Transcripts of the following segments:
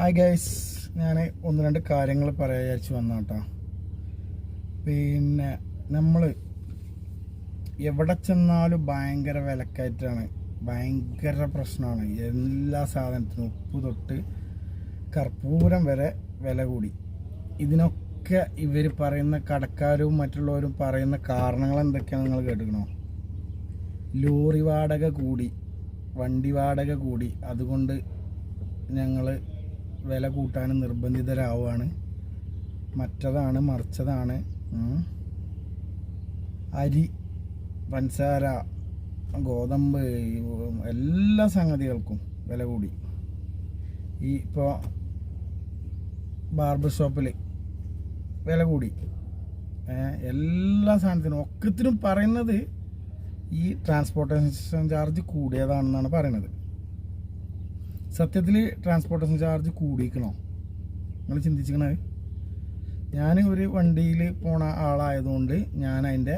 Hi guys ഞാൻ ഒന്ന് രണ്ട് കാര്യങ്ങൾ പറയാൻ വിചാരിച്ച് വന്ന കേട്ടോ പിന്നെ നമ്മൾ എവിടെ ചെന്നാലും ഭയങ്കര വിലക്കയറ്റാണ്. ഭയങ്കര പ്രശ്നമാണ്. എല്ലാ സാധനത്തിനും ഉപ്പ് തൊട്ട് കർപ്പൂരം വരെ വില കൂടി. ഇതിനൊക്കെ ഇവർ പറയുന്ന കടക്കാരും മറ്റുള്ളവരും പറയുന്ന കാരണങ്ങൾ എന്തൊക്കെയാണ് നിങ്ങൾ കേട്ടിക്കണോ ലോറി വാടക കൂടി വണ്ടി വാടക കൂടി. അതുകൊണ്ട് ഞങ്ങൾ വില കൂട്ടാൻ നിർബന്ധിതരാവുകയാണ്. മറ്റതാണ് മറിച്ചതാണ്. അരി പഞ്ചസാര ഗോതമ്പ് എല്ലാ സംഗതികൾക്കും വില കൂടി. ഈ ഇപ്പോൾ ബാർബർ ഷോപ്പിൽ വില കൂടി. എല്ലാ സാധനത്തിനും ഒക്കത്തിനും പറയുന്നത് ഈ ട്രാൻസ്പോർട്ടേഷൻ ചാർജ് കൂടിയതാണെന്നാണ് പറയുന്നത്. സത്യത്തിൽ ട്രാൻസ്പോർട്ടേഷൻ ചാർജ് കൂടിക്കണോ നിങ്ങൾ ചിന്തിച്ചിക്കണേ ഞാൻ ഒരു വണ്ടിയിൽ പോണ ആളായതുകൊണ്ട് ഞാൻ അതിന്റെ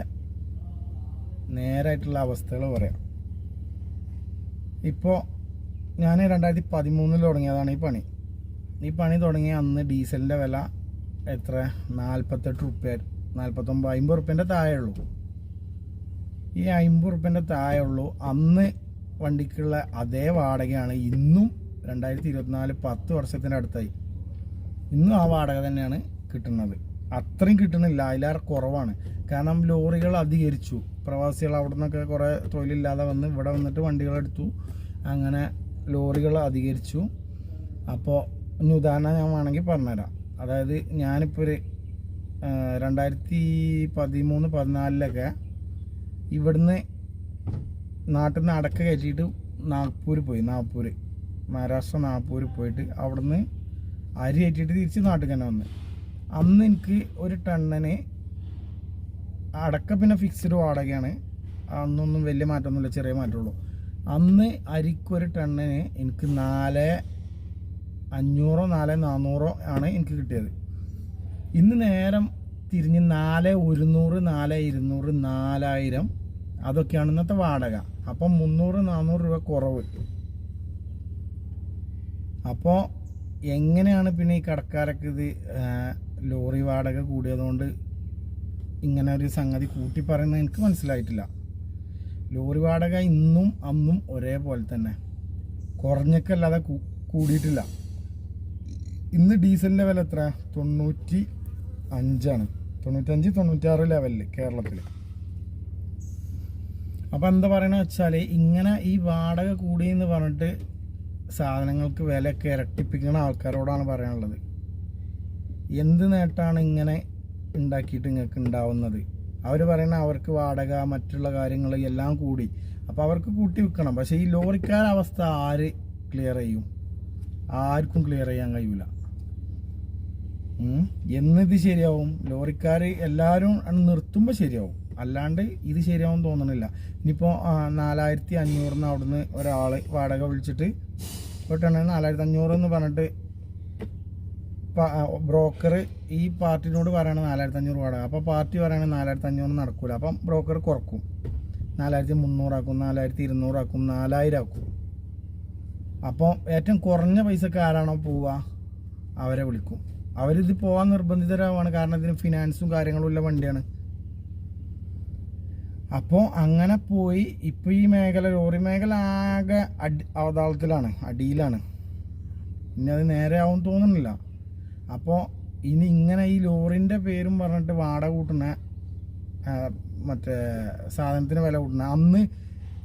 നേരായിട്ടുള്ള അവസ്ഥകൾ പറയാം. ഇപ്പോൾ ഞാൻ രണ്ടായിരത്തി പതിമൂന്നിൽ തുടങ്ങിയതാണ് ഈ പണി. ഈ പണി തുടങ്ങിയ അന്ന് ഡീസലിന്റെ വില എത്ര? നാൽപ്പത്തെട്ട് റുപ്യ നാൽപ്പത്തൊമ്പത് അമ്പത് റുപ്യന്റെ താഴെ ഉള്ളൂ ഈ അമ്പത് റുപ്യന്റെ താഴെ ഉള്ളൂ അന്ന് വണ്ടിക്കുള്ള അതേ വാടകയാണ് ഇന്നും രണ്ടായിരത്തി ഇരുപത്തിനാല് പത്ത് വർഷത്തിന്റെ അടുത്തായി. ഇന്നും ആ വാടക തന്നെയാണ് കിട്ടുന്നത്. അത്രയും കിട്ടുന്നില്ല. അതിലേറെ കുറവാണ്. കാരണം ലോറികൾ അധികരിച്ചു. പ്രവാസികൾ അവിടെ നിന്നൊക്കെ കുറേ തൊഴിലില്ലാതെ വന്ന് ഇവിടെ വന്നിട്ട് വണ്ടികളെടുത്തു അങ്ങനെ ലോറികൾ അധികരിച്ചു. അപ്പോൾ ഇനി ഉദാഹരണം ഞാൻ വേണമെങ്കിൽ പറഞ്ഞുതരാം. അതായത് ഞാനിപ്പോൾ ഒരു രണ്ടായിരത്തി പതിമൂന്ന് പതിനാലിലൊക്കെ ഇവിടുന്ന് നാട്ടിൽ നിന്ന് അടക്ക കയറ്റിയിട്ട് നാഗ്പൂർ പോയി. നാഗ്പൂർ മഹാരാഷ്ട്ര നാഗ്പൂർ പോയിട്ട് അവിടുന്ന് അരി ഏറ്റിട്ട് തിരിച്ച് നാട്ടിൽ തന്നെ വന്ന്. അന്ന് എനിക്ക് ഒരു ടണ്ണിന് അടക്ക പിന്നെ ഫിക്സ്ഡ് വാടകയാണ്. അന്നൊന്നും വലിയ മാറ്റമൊന്നുമില്ല ചെറിയ മാറ്റമുള്ളൂ അന്ന് അരിക്കൊരു ടണ്ണിന് എനിക്ക് നാല് അഞ്ഞൂറോ നാല് നാന്നൂറോ ആണ് എനിക്ക് കിട്ടിയത്. ഇന്ന് നേരം തിരിഞ്ഞ് നാല് ഒരുന്നൂറ് നാല് ഇരുന്നൂറ് നാലായിരം അതൊക്കെയാണ് ഇന്നത്തെ വാടക. അപ്പം മുന്നൂറ് നാന്നൂറ് രൂപ കുറവ്. അപ്പോൾ എങ്ങനെയാണ് പിന്നെ ഈ കടക്കാരൊക്കെ ഇത് ലോറി വാടക കൂടിയതുകൊണ്ട് ഇങ്ങനെ ഒരു സംഗതി കൂട്ടി പറയുന്നത് എനിക്ക് മനസ്സിലായിട്ടില്ല. ലോറി വാടക ഇന്നും അന്നും ഒരേപോലെ തന്നെ. കുറഞ്ഞൊക്കെ കൂടിയിട്ടില്ല. ഇന്ന് ഡീസലിന്റെ വില എത്ര? തൊണ്ണൂറ്റി അഞ്ചാണ് തൊണ്ണൂറ്റഞ്ച് തൊണ്ണൂറ്റാറ് ലെവലിൽ കേരളത്തിൽ. അപ്പോൾ എന്താ പറയണ വെച്ചാൽ ഇങ്ങനെ ഈ വാടക കൂടിയെന്ന് പറഞ്ഞിട്ട് സാധനങ്ങൾക്ക് വിലയൊക്കെ ഇരട്ടിപ്പിക്കുന്ന ആൾക്കാരോടാണ് പറയാനുള്ളത്. എന്ത് നേട്ടമാണ് ഇങ്ങനെ ഉണ്ടാക്കിയിട്ട് നിങ്ങൾക്ക് ഉണ്ടാവുന്നത്? അവർ പറയുന്ന അവർക്ക് വാടക മറ്റുള്ള കാര്യങ്ങൾ എല്ലാം കൂടി. അപ്പോൾ അവർക്ക് കൂട്ടി വിൽക്കണം പക്ഷേ ഈ ലോറിക്കാരുടെ അവസ്ഥ ആര് ക്ലിയർ ചെയ്യും? ആർക്കും ക്ലിയർ ചെയ്യാൻ കഴിയൂല. ഉം. എന്നിത് ശരിയാവും? ലോറിക്കാർ എല്ലാവരും നിർത്തുമ്പോൾ ശരിയാവും. അല്ലാണ്ട് ഇത് ശരിയാവും തോന്നണില്ല. ഇനിയിപ്പോൾ നാലായിരത്തി അഞ്ഞൂറിന് അവിടുന്ന് ഒരാൾ വാടക വിളിച്ചിട്ട് പെട്ടെന്ന് നാലായിരത്തി അഞ്ഞൂറ് എന്ന് പറഞ്ഞിട്ട് ബ്രോക്കർ ഈ പാർട്ടിനോട് പറയണ നാലായിരത്തി അഞ്ഞൂറ് വാടക. അപ്പോൾ പാർട്ടി പറയണ നാലായിരത്തി അഞ്ഞൂറ് നടക്കൂല. അപ്പം ബ്രോക്കർ കുറക്കും. നാലായിരത്തി മുന്നൂറാക്കും നാലായിരത്തി ഇരുന്നൂറാക്കും നാലായിരം ആക്കും അപ്പോൾ ഏറ്റവും കുറഞ്ഞ പൈസക്ക് ആരാണോ പോവുക അവരെ വിളിക്കും. അവരിത് പോകാൻ നിർബന്ധിതരാവാണ്. കാരണം ഇതിന് ഫിനാൻസും കാര്യങ്ങളും ഉള്ള വണ്ടിയാണ്. അപ്പോൾ അങ്ങനെ പോയി. ഇപ്പോൾ ഈ മേഖല ലോറി മേഖല ആകെ അടി അവതാളത്തിലാണ് അടിയിലാണ്. ഇനി അത് നേരെ ആവും തോന്നുന്നില്ല. അപ്പോൾ ഇനി ഇങ്ങനെ ഈ ലോറിന്റെ പേരും പറഞ്ഞിട്ട് വാടക കൂട്ടുന്ന മറ്റേ സാധനത്തിന് വില കൂട്ടുന്ന അന്ന്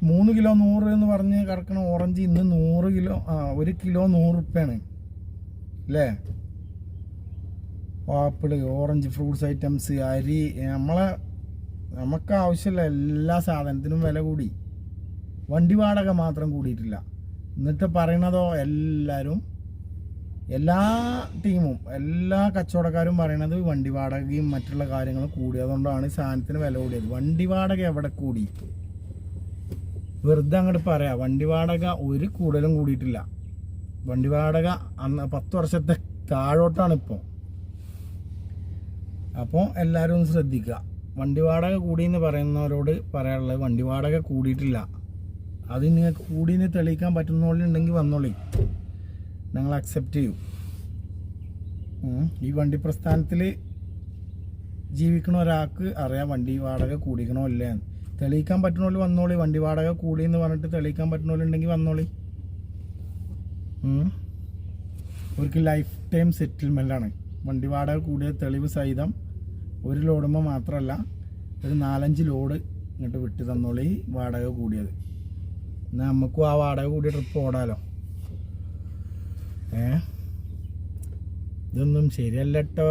മൂന്ന് കിലോ നൂറ് എന്ന് പറഞ്ഞ് കറക്കണ ഓറഞ്ച് ഇന്ന് നൂറ് കിലോ ഒരു കിലോ നൂറ് റുപ്യാണ് അല്ലേ ആപ്പിൾ ഓറഞ്ച് ഫ്രൂട്ട്സ് ഐറ്റംസ് അരി നമ്മളെ നമുക്ക് ആവശ്യമുള്ള എല്ലാ സാധനത്തിനും വില കൂടി. വണ്ടി വാടക മാത്രം കൂടിയിട്ടില്ല. എന്നിട്ട് പറയണതോ എല്ലാവരും എല്ലാ ടീമും എല്ലാ കച്ചവടക്കാരും പറയണത് വണ്ടി വാടകയും മറ്റുള്ള കാര്യങ്ങളും കൂടിയതുകൊണ്ടാണ് സാധനത്തിന് വില കൂടിയത്. വണ്ടി വാടക എവിടെ കൂടി? വെറുതെ അങ്ങോട്ട് പറയാം. വണ്ടി വാടക ഒരു കൂടുതലും കൂടിയിട്ടില്ല. വണ്ടി വാടക അന്ന് പത്ത് വർഷത്തെ താഴോട്ടാണ് ഇപ്പോൾ അപ്പോൾ എല്ലാവരും ഒന്ന് ശ്രദ്ധിക്കുക. വണ്ടി വാടക കൂടിയെന്ന് പറയുന്നവരോട് പറയാനുള്ളത് വണ്ടി വാടക കൂടിയിട്ടില്ല അത് നിങ്ങൾക്ക് കൂടിയെന്ന് തെളിയിക്കാൻ പറ്റുന്നോളുണ്ടെങ്കിൽ വന്നോളി ഞങ്ങൾ അക്സെപ്റ്റ് ചെയ്യും ഈ വണ്ടി പ്രസ്ഥാനത്തിൽ ജീവിക്കണ ഒരാൾക്ക് അറിയാം വണ്ടി വാടക കൂടിക്കണോ ഇല്ലേ. തെളിയിക്കാൻ പറ്റുന്നോളി വന്നോളി വണ്ടി വാടക കൂടി എന്ന് പറഞ്ഞിട്ട് തെളിയിക്കാൻ പറ്റുന്നോളുണ്ടെങ്കിൽ വന്നോളി. അവർക്ക് ലൈഫ് ടൈം സെറ്റിൽമെന്റ് ആണ് വണ്ടി വാടക കൂടിയ തെളിവ് സഹിതം ഒരു ലോഡുമ്പോൾ മാത്രമല്ല ഒരു നാലഞ്ച് ലോഡ് ഇങ്ങോട്ട് വിട്ട് തന്നോളി വാടക കൂടിയത്. എന്നാൽ നമുക്കും ആ വാടക കൂടിയ ട്രിപ്പ് ഓടാലോ. ഏ? ഇതൊന്നും ശരിയല്ല കേട്ടോ